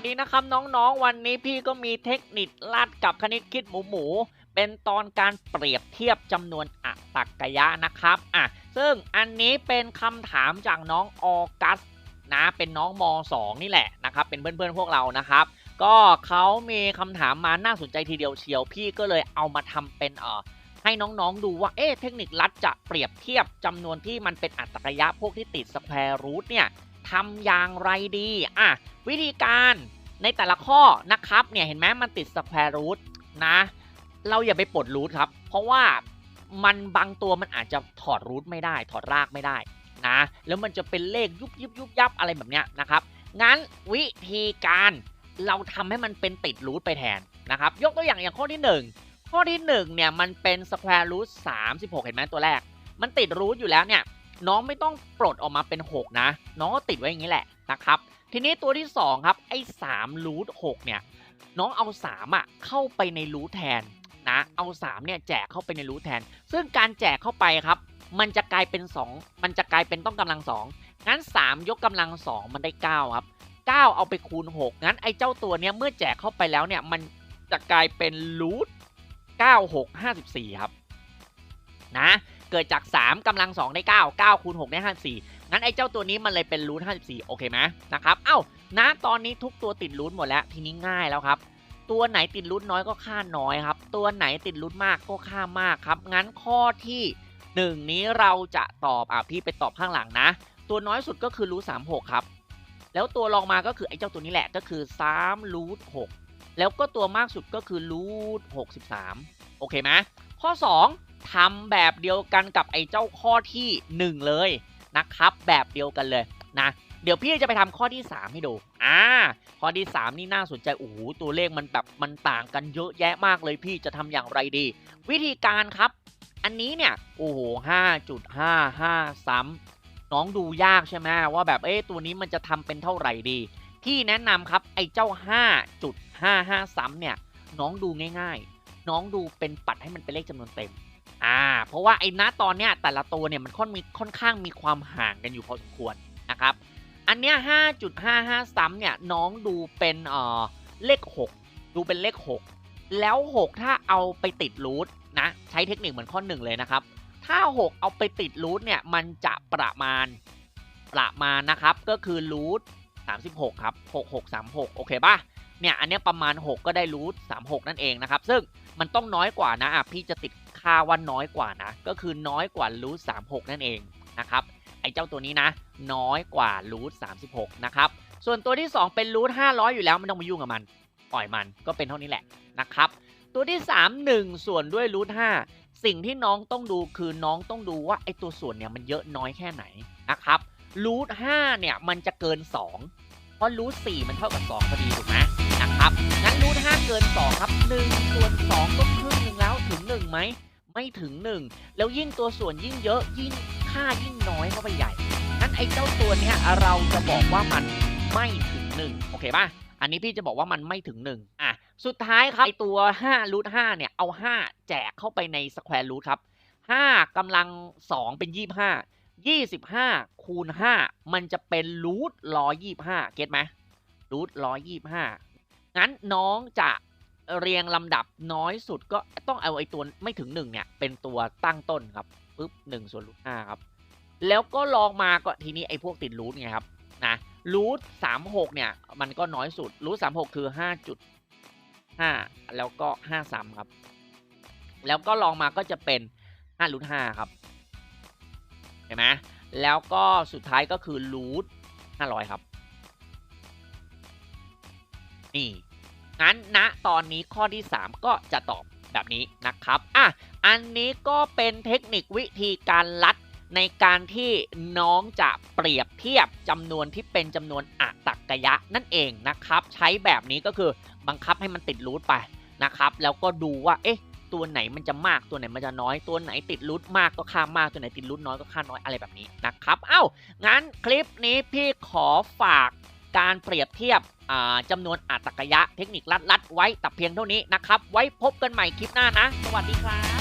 วัสดีนะครับน้องๆ วันนี้พี่ก็มีเทคนิคลาดกับคณิตคิดหมูหมู เป็นตอนการเปรียบเทียบจำนวนอัตกยะนะครับอะซึ่งอันนี้เป็นคำถามจากน้องออกัสนะเป็นน้องม .2 นี่แหละนะครับเป็นเพื่อนๆพวกเรานะครับ ก็เขามีคำถามมาน่าสนใจทีเดียวเชียวพี่ก็เลยเอามาทำเป็นเอ่อให้น้องๆดูว่าเอ๊ะเทคนิคลัดจะเปรียบเทียบจำนวนที่มันเป็นอัตกยะพวกที่ติดสแควร์รูทเนี่ย ทำอย่างไรดีอะวิธีการในแต่ละข้อนะครับเนี่ยเห็นไหมมันติดสแควร์รูทนะ เราอย่าไปปลดรูทครับ เพราะว่ามันบางตัวมันอาจจะถอดรูทไม่ได้ ถอดรากไม่ได้นะแล้วมันจะเป็นเลขยุบยุบยุบยับอะไรแบบเนี้ยนะครับ งั้นวิธีการเราทำให้มันเป็นติดรูทไปแทนนะครับ ยกตัวอย่างอย่างข้อที่ 1 ข้อที่1เนี่ยมันเป็นสแควร์รูท36เห็นไหมตัวแรก มันติดรูทอยู่แล้วเนี่ย น้องไม่ต้องปลดออกมาเป็น 6 นะ น้องก็ติดไว้อย่างนี้แหละนะครับ ทีนี้ตัวที่ 2 ครับ ไอ้3รูท6เนี่ย น้องเอา3อะเข้าไปในรูทแทนนะเอา3เนี่ยแจกเข้าไปในรูทแทน ซึ่งการแจกเข้าไปครับ มันจะกลายเป็น 2 มันจะกลายเป็นต้องกำลัง 2 งั้น 3 ยกกำลัง 2 มันได้ 9 ครับ 9 เอาไปคูณ 6 งั้นไอ้เจ้าตัวเนี้ยเมื่อแจกเข้าไปแล้วเนี่ยมันจะกลายเป็นรูท9 6 54 ครับนะ เกิดจาก 3กำลัง 2 ได้ 9 9คูณ6ได้ 54 งั้นไอ้เจ้าตัวนี้มันเลยเป็นรูท54 โอเคไหมนะครับ เอ้าณตอนนี้ทุกตัวติดรูทหมดแล้ว ทีนี้ง่ายแล้วครับ ตัวไหนติดรูทน้อยก็ค่าน้อยครับ ตัวไหนติดรูทมากก็ค่ามากครับ งั้นข้อที่ 1 นี้เราจะตอบอะพี่ไปตอบข้างหลังนะ ตัวน้อยสุดก็คือรูท36 ครับ แล้วตัวรองมาก็คือไอ้เจ้าตัวนี้แหละก็คือ3รูท6 แล้วก็ตัวมากสุดก็คือรูท63โอเคไหมข้อ 2ทำแบบเดียวกันกับไอ้เจ้าข้อที่ 1 เลยนะครับ แบบเดียวกันเลยนะเดี๋ยวพี่จะไปทำข้อที่ 3 ให้ดูอ่าข้อที่ 3 นี่น่าสนใจโอ้โหตัวเลขมันแบบมันต่างกันเยอะแยะมากเลยพี่จะทำอย่างไรดี วิธีการครับ อันนี้เนี่ยโอ้โห5.55ซ้ำน้องดูยากใช่ไหมว่าแบบเอ๊ะตัวนี้มันจะทำเป็นเท่าไหร่ดีพี่แนะนำครับไอ้เจ้า 5.55 ซ้ำเนี่ย น้องดูง่ายๆ น้องดูเป็นปัดให้มันเป็นเลขจำนวนเต็ม อ่า เพราะว่าไอ้ณตอนเนี้ยแต่ละตัวเนี่ยมันค่อนมีค่อนข้างมีความห่างกันอยู่พอสมควรนะครับ อันเนี้ย5.55 ซ้ำเนี่ยน้องดูเป็นเอ่อเลข 6 ดูเป็นเลข 6 แล้ว 6 ถ้าเอาไปติดรูทนะ ใช้เทคนิคเหมือนข้อ1เลยนะครับ ถ้า 6 เอาไปติดรูทเนี่ยมันจะประมาณประมาณนะครับก็คือรูท36 ครับ 6636 โอเคป่ะ เนี่ยอันนี้ประมาณ 6 ก็ได้รูท36 นั่นเองนะครับ ซึ่งมันต้องน้อยกว่านะอะพี่จะติดค่าว่าน้อยกว่านะ ก็คือน้อยกว่ารูท36 นั่นเองนะครับไอ้เจ้าตัวนี้นะ น้อยกว่ารูท36 นะครับ ส่วนตัวที่ 2 เป็นรูท500 อยู่แล้วไม่ต้องไปยุ่งกับมัน ปล่อยมันก็เป็นเท่านี้แหละนะครับ ตัวที่ 3 1 ส่วนด้วยรูท5สิ่งที่น้องต้องดูคือน้องต้องดูว่าไอ้ตัวส่วนเนี่ยมันเยอะน้อยแค่ไหนนะครับรูท5เนี่ยมันจะเกิน 2 เพราะรูท4มันเท่ากับ2พอดีถูกไหมนะครับงั้นรูท5เกิน 2 ครับ1ส่วน2ก็ครึ่งหนึ่งแล้วถึง1ไหมไม่ถึง 1 แล้วยิ่งตัวส่วนยิ่งเยอะยิ่งค่ายิ่งน้อยเข้าไปใหญ่งั้นไอ้เจ้าตัวเนี้ยเราจะบอกว่ามันไม่ถึง1โอเคป่ะอันนี้พี่จะบอกว่ามันไม่ถึง1อะสุดท้ายครับไอตัว5รูท5เนี่ยเอา 5 แจกเข้าไปในสแควร์รูทครับ5กำลัง 2 เป็น 25 25 คูณ 5 มันจะเป็นรูท125เก็ตไหมรูท125งั้นน้องจะเรียงลำดับน้อยสุดก็ต้องเอาไอตัวไม่ถึง 1 เนี่ย เป็นตัวตั้งต้นครับปึ๊บ1ส่วนรูท5ครับ แล้วก็ลองมาก็ทีนี้ไอ้พวกติดรูทไงครับนะรูทสามหกเนี่ย มันก็น้อยสุดรูทสามหกคือห้าจุดห้าแล้วก็ห้าสามครับ แล้วก็ลองมาก็จะเป็นห้ารูทห้าครับ เห็นไหมแล้วก็สุดท้ายก็คือรูทห้าร้อยครับ นี่งั้นณตอนนี้ข้อที่ 3 ก็จะตอบแบบนี้นะครับอะอันนี้ก็เป็นเทคนิควิธีการลัดในการที่น้องจะเปรียบเทียบจำนวนที่เป็นจำนวนอัตกยะนั่นเองนะครับ ใช้แบบนี้ก็คือบังคับให้มันติดรูทไปนะครับ แล้วก็ดูว่าเอ๊ะ ตัวไหนมันจะมากตัวไหนมันจะน้อยตัวไหนติดรูทมากก็ค่ามากตัวไหนติดรูทน้อยก็ค่าน้อยอะไรแบบนี้นะครับเอ้างั้นคลิปนี้พี่ขอฝากการเปรียบเทียบจำนวนอัตกยะเทคนิคลัดๆไว้แต่เพียงเท่านี้นะครับ ไว้พบกันใหม่คลิปหน้านะ สวัสดีครับ